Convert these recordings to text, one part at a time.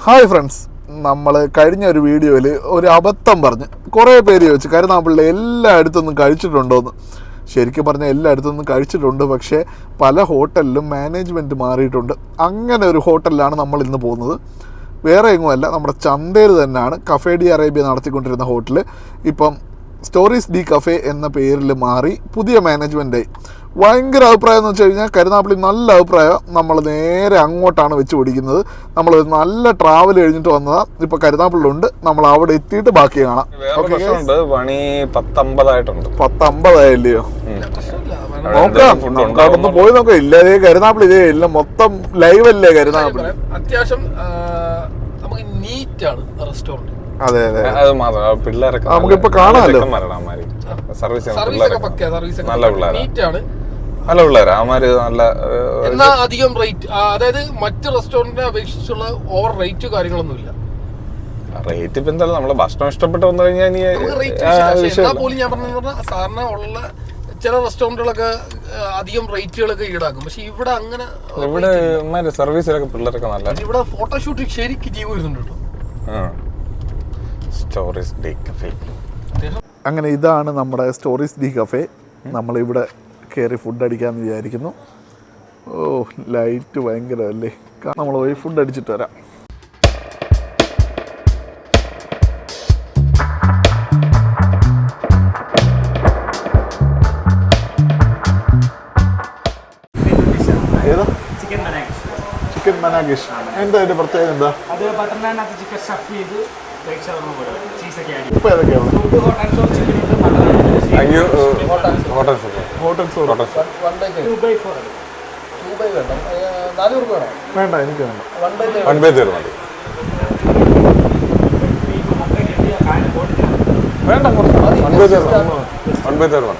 Hi friends. നമ്മൾ കഴിഞ്ഞ ഒരു വീഡിയോയിൽ ഒരു അബദ്ധം പറഞ്ഞ് കുറേ പേര് ചോദിച്ചു. കരുനാപ്പിള്ളി എല്ലായിടത്തുനിന്നും കഴിച്ചിട്ടുണ്ടോയെന്ന് ശരിക്കും പറഞ്ഞാൽ എല്ലായിടത്തുനിന്നും കഴിച്ചിട്ടുണ്ട്. പക്ഷേ പല ഹോട്ടലിലും മാനേജ്മെന്റ് മാറിയിട്ടുണ്ട്. അങ്ങനെ ഒരു ഹോട്ടലിലാണ് നമ്മൾ ഇന്ന് പോകുന്നത്. വേറെ എങ്ങുമല്ല നമ്മുടെ ചന്തയിൽ തന്നെയാണ് കഫേ ഡി അറേബ്യ നടത്തിക്കൊണ്ടിരുന്ന ഹോട്ടൽ ഇപ്പം സ്റ്റോറീസ് ഡി കഫേ എന്ന പേരിൽ മാറി പുതിയ മാനേജ്മെന്റായി ഭയങ്കര അഭിപ്രായം എന്ന് വെച്ച് കഴിഞ്ഞാൽ കരുനാപ്പള്ളി നല്ല അഭിപ്രായം. നമ്മൾ നേരെ അങ്ങോട്ടാണ് വെച്ച് പിടിക്കുന്നത്. നമ്മൾ നല്ല ട്രാവൽ കഴിഞ്ഞിട്ട് വന്നതാണ് ഇപ്പോൾ കരുനാപ്പള്ളിലുണ്ട് നമ്മൾ അവിടെ എത്തിയിട്ട് ബാക്കി കാണാം. പണി പത്തമ്പതായിട്ടുണ്ട്. പത്തമ്പതായില്ലയോ? നോക്കാം. ഫുഡ് നമുക്ക് അവിടെ ഒന്ന് പോയി നോക്കാം. ഇല്ലാതെ കരുനാപ്പള്ളി ഇതേ ഇല്ല. മൊത്തം ലൈവ് അല്ലേ കരുനാപ്പള്ളി അത്യാവശ്യം നമുക്ക് നീറ്റ് ആണ് റെസ്റ്റോറന്റ് അതെ അതെ. അത് മാത്രം. പിള്ളേരൊക്കെ നമുക്കിപ്പോ കാണാമല്ലോ. സർവീസ് നല്ല പിള്ളേരാണ് നല്ല പിള്ളേരാ അവന്മാര് നല്ല എന്നാ അധികം റേറ്റ് അതായത് മറ്റ് റെസ്റ്റോറന്റിനെ അപേക്ഷിച്ചുള്ള ഓവർ റേറ്റ് കാര്യങ്ങളൊന്നും ഇല്ല റേറ്റ് ഇപ്പൊ എന്തായാലും നമ്മളെ ഭക്ഷണം ഇഷ്ടപ്പെട്ട് വന്നു കഴിഞ്ഞാൽ ഇനി. പോലും ഞാൻ പറഞ്ഞ സാധാരണ ഉള്ള ചില റെസ്റ്റോറന്റുകളൊക്കെ അധികം റേറ്റുകളൊക്കെ ഈടാക്കും. പക്ഷെ ഇവിടെ അങ്ങനെ ഇവിടെ സർവീസിലൊക്കെ പിള്ളേരൊക്കെ നല്ല ഇവിടെ ഫോട്ടോഷൂട്ട് ശരിക്കും ജീവ വരുന്നുണ്ട് സ്റ്റോറീസ് ഡേ കഫേ അങ്ങനെ ഇതാണ് നമ്മുടെ സ്റ്റോറീസ് ഡി കഫേ നമ്മളിവിടെ കയറി ഫുഡ് അടിക്കാമെന്ന് വിചാരിക്കുന്നു. ഓ ലൈറ്റ് ഭയങ്കര അല്ലേ നമ്മൾ പോയി ഫുഡ് അടിച്ചിട്ട് വരാം. ചിക്കൻ മനാഗിഷ് എന്താ പ്രത്യേകത എന്താ? അത് ബട്ടർ നാനകത്ത് ചിക്കൻ സ്റ്റഫ് ചെയ്ത് ബ്രേക്ക് ഷവർമ പോലെ. ചീസൊക്കെ ആഡ് ഇപ്പം ഏതൊക്കെയാണ് അയ്യോ ഹോട്ടൽ ഹോട്ടൽ ഹോട്ടൽ വേണ്ട എനിക്ക് വേണ്ട വൺ ബൈ വൺ മതി കാര്യം വേണ്ട വൺ ബൈ ബൈ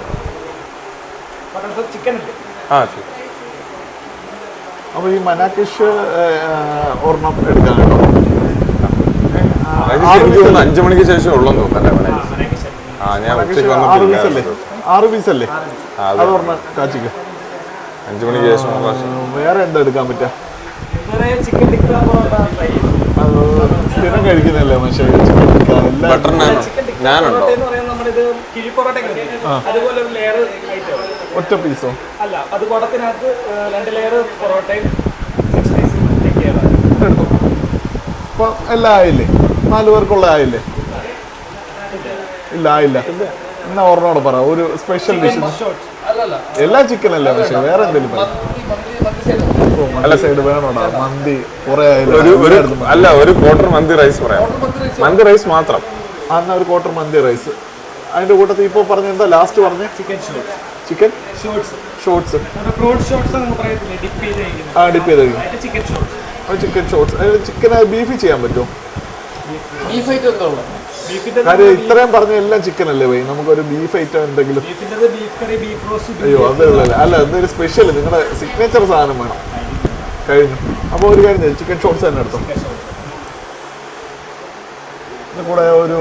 ആ ശരി അപ്പോൾ ഈ മനാക്കിഷ് ഒരെണ്ണം എടുക്കാൻ കേട്ടോ അഞ്ചു മണിക്ക് ശേഷം ഉള്ളെന്ന് തോന്നുന്നല്ലേ മനാക്കിഷ് ഉച്ചയ്ക്ക് ആറ് പീസ് അല്ലേ? ആറ് പീസ് അല്ലേ? ആ, അത് അത്. ഒരെണ്ണം കാച്ചിക്ക്. അഞ്ചു മണിക്ക് ശേഷം വേറെ എന്താ എടുക്കാൻ പറ്റുക സ്ഥിരം കഴിക്കുന്നില്ലേ മനുഷ്യ ഞാനുണ്ടോ ഒറ്റ പീസോ അല്ല അത് കുടത്തിനകത്ത് രണ്ട് ലെയർ പൊറോട്ടയും സിക്സ് പീസ് ടിക്കയാണ് എടുത്തു അപ്പോൾ എല്ലാം ആയില്ലേ? നാല് പേർക്കുള്ള ആയില്ലേ? ഇല്ല ഇല്ല. എന്നാ ഒരെണ്ണോട് പറ. ഒരു സ്പെഷ്യൽ ഡിഷ് എല്ലാ അല്ലല്ല. എല്ലാം ചിക്കൻ അല്ല പക്ഷെ വേറെ എന്തെങ്കിലും അല്ല സൈഡ് വേണോടാ. മന്തി കുറെ അല്ല ഒരു ക്വാർട്ടർ മന്തി റൈസ് പറയാം. മന്തി റൈസ് മാത്രം. അന്ന ഒരു ക്വാർട്ടർ മന്തി റൈസ് അതിന്റെ കൂട്ടത്തിൽ ഇപ്പോൾ പറഞ്ഞ എന്താ ലാസ്റ്റ് പറഞ്ഞ? ചിക്കൻ ചിക്കൻ ഷോർട്സ് ആ ഡിപ്പ് ചെയ്ത് ചിക്കൻ ഷോർട്സ് ചിക്കൻ ഷോർട്സ് അതിൽ ചിക്കൻ ബീഫ് ചെയ്യാൻ പറ്റുമോ? ബീഫ് ഐറ്റം എന്താ കാര്യം ഇത്രയും പറഞ്ഞ എല്ലാം ചിക്കൻ അല്ലേ പോയി നമുക്കൊരു ബീഫ് ഐറ്റം എന്തെങ്കിലും. ബീഫ് കറി ബീഫ് റോസ്റ്റ് അയ്യോ അതല്ല അല്ല എന്തൊരു സ്പെഷ്യൽ നിങ്ങളുടെ സിഗ്നേച്ചർ സാധനം വേണം. കഴിഞ്ഞു. അപ്പോൾ ഒരു കാര്യം ചിക്കൻ ഷോർട്സ് തന്നെ എടുത്തോ. ഇതിന് കൂടെ ഒരു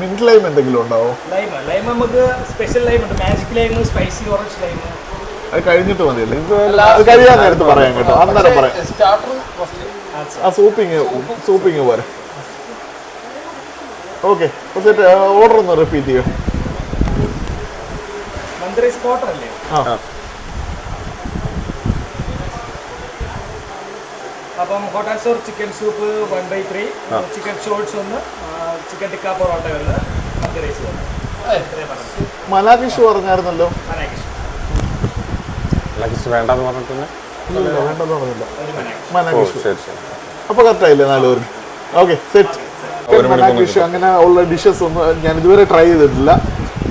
മിന്റ് ലൈം എന്തെങ്കിലും ഉണ്ടാവോ? ലൈം ലൈം നമുക്ക് സ്പെഷ്യൽ ലൈം ഉണ്ട്. Magic lime spicy orange lime അത് കഴിഞ്ഞിട്ട് മതിയല്ലേ. അത് കഴിയാൻ നേരത്ത് പറയാം കേട്ടോ. അന്നേരം പറയാം. ആ സൂപ്പിങ് സൂപ്പിങ് പോരെ. ഓക്കെ ഓർഡർ ഒന്ന് റിപ്പീറ്റ് ചെയ്യോ. മന്ത്രി സ്പോട്ടർ അല്ലേ ആ. അപ്പം hotel store sour chicken soup one by three chicken shorts ഒന്ന് ചിക്കൻ ടിക്ക പൊറോട്ട വരുന്നത് മന്തി റൈസ് പറഞ്ഞു മലാകിഷ് പറഞ്ഞായിരുന്നല്ലോ. ലക്കിച്ച് വേണ്ടെന്ന് പറഞ്ഞിട്ടില്ല. വേണ്ടെന്ന് പറഞ്ഞില്ല. ഒരു മനാക്കിഷ് ഓ മനാകിഷ് ശരി ശരി. അപ്പൊ കറക്റ്റ് ആയില്ലേ നാലുപേർ ഓക്കെ സെറ്റ് ഡിഷ് അങ്ങനെ ഉള്ള ഡിഷസ് ഒന്നും ഞാൻ ഇതുവരെ ട്രൈ ചെയ്തിട്ടില്ല.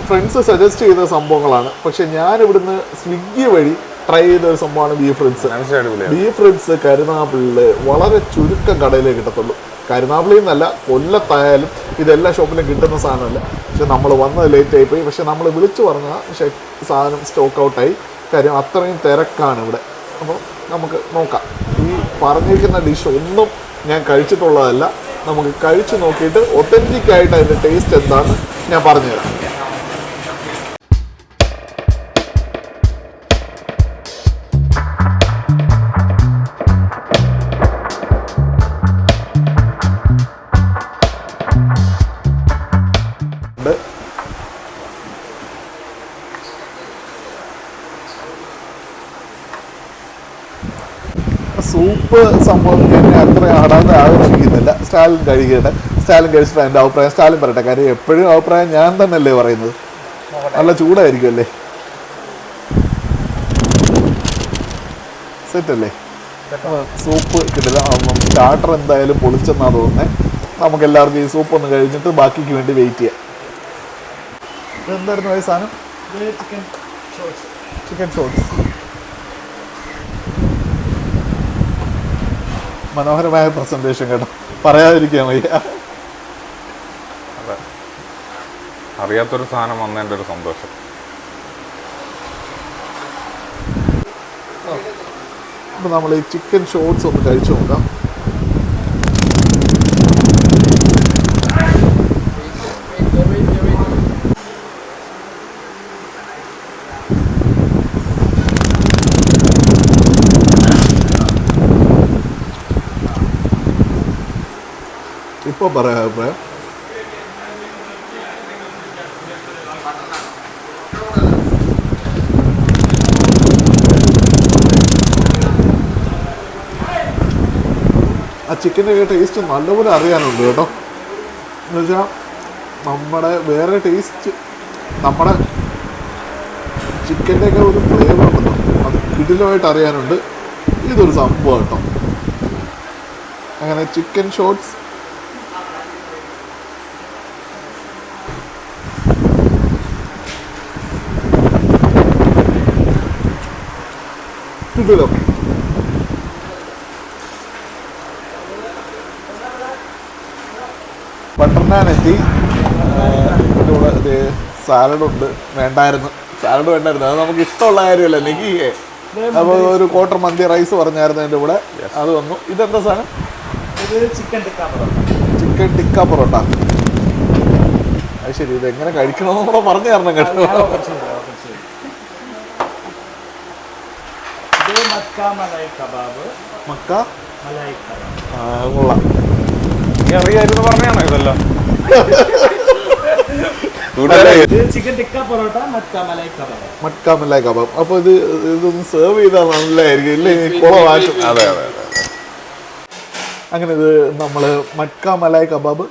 ഫ്രണ്ട്സ് സജസ്റ്റ് ചെയ്ത സംഭവങ്ങളാണ്. പക്ഷെ ഞാൻ ഇവിടുന്ന് സ്വിഗ്ഗി വഴി ട്രൈ ചെയ്ത ഒരു സംഭവമാണ് ബീഫ് ഫ്രിഡ്സ് ബീഫ് ഫ്രിഡ്സ് കരുനാപ്പിളിൽ വളരെ ചുരുക്കം കടയിലേ കിട്ടത്തുള്ളൂ. കരുനാപ്പിളിൽ നിന്നല്ല കൊല്ലത്തായാലും ഇതെല്ലാ ഷോപ്പിലും കിട്ടുന്ന സാധനമല്ല. പക്ഷെ നമ്മൾ വന്നത് ലേറ്റ് ആയിപ്പോയി പക്ഷെ നമ്മൾ വിളിച്ചു പറഞ്ഞാൽ പക്ഷേ സാധനം സ്റ്റോക്ക് ഔട്ടായി കാര്യം അത്രയും തിരക്കാണ് ഇവിടെ. അപ്പോൾ നമുക്ക് നോക്കാം. ഈ പറഞ്ഞിരിക്കുന്ന ഡിഷ് ഒന്നും ഞാൻ കഴിച്ചിട്ടുള്ളതല്ല. നമുക്ക് കഴിച്ചു നോക്കിയിട്ട് ഒത്തന്റിക് ആയിട്ട് അതിന്റെ ടേസ്റ്റ് എന്താണെന്ന് ഞാൻ പറഞ്ഞുതരാം. സൂപ്പ് സംഭവം അത്ര ആടാതെ ആകർഷിക്കുന്നില്ല സ്റ്റാലിൻ കഴിക്കട്ടെ. സ്റ്റാലിൻ കഴിച്ചിട്ട് എന്റെ അഭിപ്രായം സ്റ്റാലിൻ പറയട്ടെ. കാര്യം എപ്പോഴും അഭിപ്രായം ഞാൻ തന്നെയല്ലേ പറയുന്നത്. നല്ല ചൂടായിരിക്കും അല്ലേ? സെറ്റല്ലേ സൂപ്പ് കിട്ടില്ല. സ്റ്റാർട്ടർ എന്തായാലും പൊളിച്ചെന്നാ തോന്നുന്നത് നമുക്ക് എല്ലാവർക്കും ഈ സൂപ്പ് ഒന്ന് കഴിഞ്ഞിട്ട് ബാക്കിക്ക് വേണ്ടി വെയിറ്റ് ചെയ്യാം. എന്തായിരുന്നു ഈ സാധനം? ചിക്കൻ ഷോർട്സ് ചിക്കൻ ഷോട്ട്സ് മനോഹരമായ പ്രസന്റേഷൻ കേട്ടോ. പറയാതിരിക്കാൻ വയ്യ. അതെ. അറിയാത്തൊരു സാധനം വന്നതിന്റെ ഒരു സന്തോഷം. അപ്പോൾ നമ്മൾ ഈ ചിക്കൻ ഷോട്ട്സ് ഒന്ന് കഴിച്ചു നോക്കാം. ഇപ്പോൾ പറയാം അഭിപ്രായം ആ ചിക്കന്റെ ടേസ്റ്റ് നല്ലപോലെ അറിയാനുണ്ട് കേട്ടോ. എന്ന് വെച്ചാൽ നമ്മുടെ വേറെ ടേസ്റ്റ് നമ്മുടെ ചിക്കന്റെയൊക്കെ ഒരു ഫ്ലേവർ ഉണ്ടല്ലോ. അത് കിടിലമായിട്ട് അറിയാനുണ്ട്. ഇതൊരു സംഭവം കേട്ടോ. അങ്ങനെ ചിക്കൻ ഷോട്ട്സ് കിടിലം ബട്ടർ നാൻ എത്തി ഇതിന്റെ കൂടെ ഇത് സാലഡുണ്ട്. വേണ്ടായിരുന്നു. സാലഡ് വേണ്ടായിരുന്നു. അത് നമുക്ക് ഇഷ്ടമുള്ള കാര്യമല്ല എനിക്ക് അപ്പോൾ ഒരു ക്വാർട്ടർ മന്തി റൈസ് പറഞ്ഞായിരുന്നു എന്റെ കൂടെ. അത് വന്നു. ഇതെന്താ സാധനം? ഇത് ചിക്കൻ ടിക്ക പൊറോട്ട. ചിക്കൻ ടിക്ക പൊറോട്ട. അത് ശരി ഇത് എങ്ങനെ കഴിക്കണമെന്ന് കൂടെ പറഞ്ഞു തരണം കേട്ടോ ഞാൻ കുറച്ച് തരാം, കുറച്ച് തരാം. ഇത് മക്ക മലായി കബാബ്. മക്ക? മലായി കബാബ്. ആ, കൊള്ളാം. നീ അറിയായിരുന്നു പറഞ്ഞാണോ ഇതെല്ലാം? ഇത് ചിക്കൻ ടിക്ക പൊറോട്ട മക്ക മലായി കബാബ്. മക്ക മല്ലായി കബാബ്. അപ്പോൾ ഇത് ഇതൊന്ന് സെർവ് ചെയ്താൽ നല്ലതായിരിക്കും ഇല്ലേ? കുളമാക്കും അതെ അതെ അതെ. അങ്ങനെ ഇത് നമ്മൾ Mecca malai kebab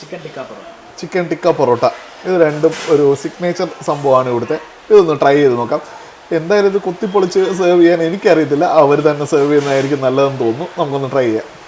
chicken tikka parotta. Chicken tikka parotta. ഇത് രണ്ടും ഒരു സിഗ്നേച്ചർ സംഭവമാണ് ഇവിടുത്തെ. ഇതൊന്ന് ട്രൈ ചെയ്ത് നോക്കാം. എന്തായാലും ഇത് കുത്തിപ്പൊളിച്ച് സെർവ് ചെയ്യാൻ എനിക്കറിയത്തില്ല. അവർ തന്നെ സെർവ് ചെയ്യുന്നതായിരിക്കും നല്ലതെന്ന് തോന്നുന്നു. നമുക്കൊന്ന് ട്രൈ ചെയ്യാം.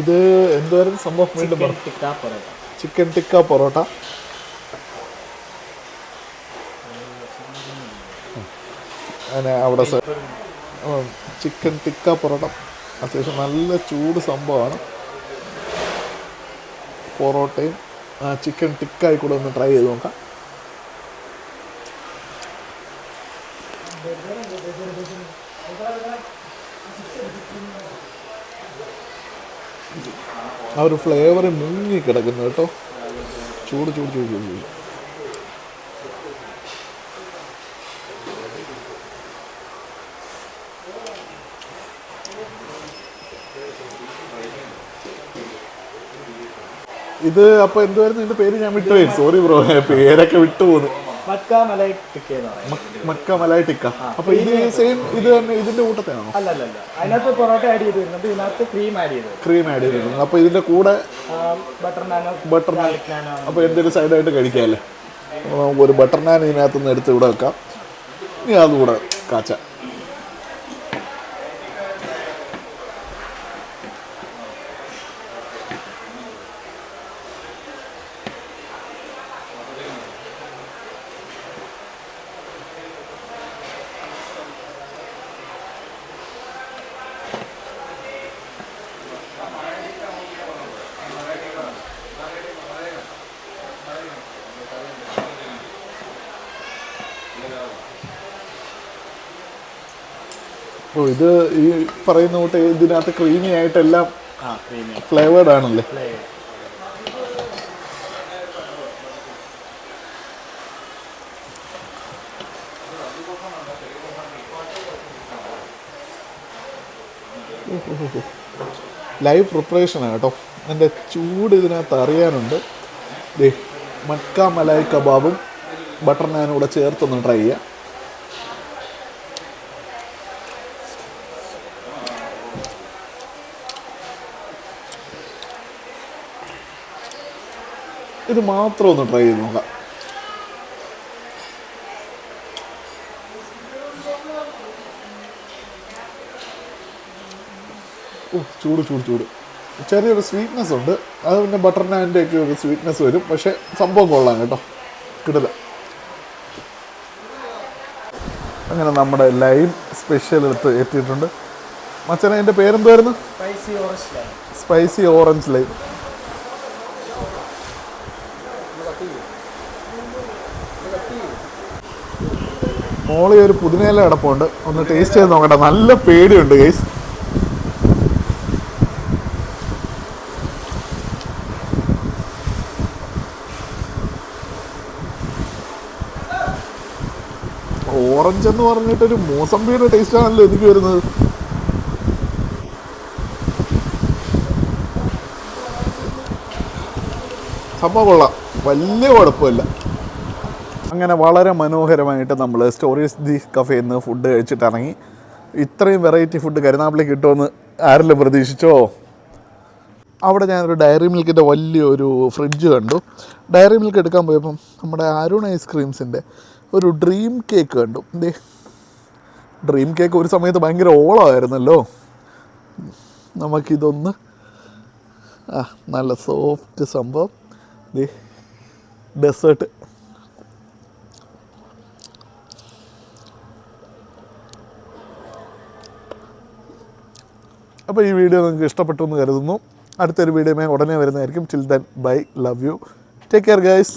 ഇത് എന്തുവായിരുന്നു സംഭവം? വീണ്ടും പറഞ്ഞു ടിക്ക പൊറോട്ട. ചിക്കൻ ടിക്ക പൊറോട്ട. അങ്ങനെ അവിടെ ചിക്കൻ ടിക്ക പൊറോട്ട. അത്യാവശ്യം നല്ല ചൂട് സംഭവമാണ്. പൊറോട്ടയും ചിക്കൻ ടിക്കായി കൂടെ ഒന്ന് ട്രൈ ചെയ്ത് നോക്കാം. ആ ഒരു ഫ്ലേവർ മുങ്ങി കിടക്കുന്നു കേട്ടോ. ചൂട് ചൂട് ചൂട് ചൂട് ചൂട്. ഇത് അപ്പൊ എന്തുവായിരുന്നു? ഇതിന്റെ പേര് ഞാൻ വിട്ടുപോയി. സോറി ബ്രോ പേരൊക്കെ വിട്ടുപോകുന്നു മക്ക മലായി ടിക്ക എന്ന് പറയുന്നത്. മക്ക മലായി ടിക്ക. അപ്പൊ ഇത് സെയിം ഇത് തന്നെ ഇതിന്റെ കൂട്ടത്തെയാണോ അല്ല അല്ല അല്ല അതിനകത്ത് പൊറോട്ട ആഡ് ചെയ്ത് വരുന്നുണ്ട് ഇതിനകത്ത് ക്രീം ആഡ് ചെയ്ത് ക്രീം ആഡ് ചെയ്തിട്ടുണ്ട് അപ്പൊ ഇതിന്റെ കൂടെ ബട്ടർ നാനോ ബട്ടർ നാനോ അപ്പോൾ എന്തെങ്കിലും സൈഡായിട്ട് കഴിക്കാമല്ലേ നമുക്ക് ഒരു ബട്ടർ നാൻ ഇതിനകത്ത് നിന്ന് എടുത്ത് ഇവിടെ വെക്കാം. ഇനി അതുകൂടെ കാച്ച. ഓ ഇത് ഈ പറയുന്ന കൂട്ട് ഇതിനകത്ത് ക്രീമി ആയിട്ടെല്ലാം ഫ്ലേവേർഡ് ആണല്ലേ? ലൈവ് പ്രിപ്പറേഷൻ ആണ് കേട്ടോ. എന്റെ ചൂട് ഇതിനകത്ത് അറിയാനുണ്ട്. ദേ മക്ക മലായ് കബാബും ബട്ടർ നാനും കൂടെ ചേർത്തൊന്ന് ട്രൈ ചെയ്യാം. ഇത് മാത്രം ഒന്ന് ട്രൈ ചെയ്ത് നോക്കാം. ഓ ചൂട് ചൂട് ചൂട്. ചെറിയൊരു സ്വീറ്റ്നെസ് ഉണ്ട്. അത് പിന്നെ ബട്ടർ നാന്റെ ഒക്കെ ഒരു സ്വീറ്റ്നെസ് വരും. പക്ഷേ സംഭവം കൊള്ളാം കേട്ടോ. കിട്ടില്ല അങ്ങനെ നമ്മുടെ ലൈം സ്പെഷ്യൽ എടുത്ത് എത്തിയിട്ടുണ്ട്. മച്ചനെ എന്റെ പേരെന്തായിരുന്നു സ്പൈസി ഓറഞ്ച് ലൈം മോളി ഒരു പുതിനയില കിടപ്പുണ്ട്. ഒന്ന് ടേസ്റ്റ് ചെയ്ത് നോക്കട്ടെ. നല്ല പേടിയുണ്ട് ഗൈസ് ഓറഞ്ച് എന്ന് പറഞ്ഞിട്ട് ഒരു മൂസമ്പിയുടെ ടേസ്റ്റ് ആണല്ലോ എനിക്ക് വരുന്നത്. സംഭവം കൊള്ളാം. വലിയ കുഴപ്പമില്ല. അങ്ങനെ വളരെ മനോഹരമായിട്ട് നമ്മൾ സ്റ്റോറീസ് ദി കഫേ നിന്ന് ഫുഡ് കഴിച്ചിട്ട് ഇറങ്ങി. ഇത്രയും വെറൈറ്റി ഫുഡ് കരുനാപ്പിളി കിട്ടുമെന്ന് ആരെല്ലാം പ്രതീക്ഷിച്ചോ? അവിടെ ഞാനൊരു ഡയറി മിൽക്കിന്റെ വലിയൊരു ഫ്രിഡ്ജ് കണ്ടു. ഡയറി മിൽക്ക് എടുക്കാൻ പോയപ്പം നമ്മുടെ അരുൺ ഐസ്ക്രീംസിന്റെ ഒരു ഡ്രീം കേക്ക് കണ്ടു. എന്തേ ഡ്രീം കേക്ക് ഒരു സമയത്ത് ഭയങ്കര ഓളമായിരുന്നല്ലോ. നമുക്കിതൊന്ന് ആ നല്ല സോഫ്റ്റ് സംഭവം. ഡെസേർട്ട് അപ്പോൾ ഈ വീഡിയോ നിങ്ങൾക്ക് ഇഷ്ടപ്പെട്ടു എന്ന് കരുതുന്നു. അടുത്തൊരു വീഡിയോമേ ഉടനെ വരുന്നതായിരിക്കും. Chill then bye love you take care guys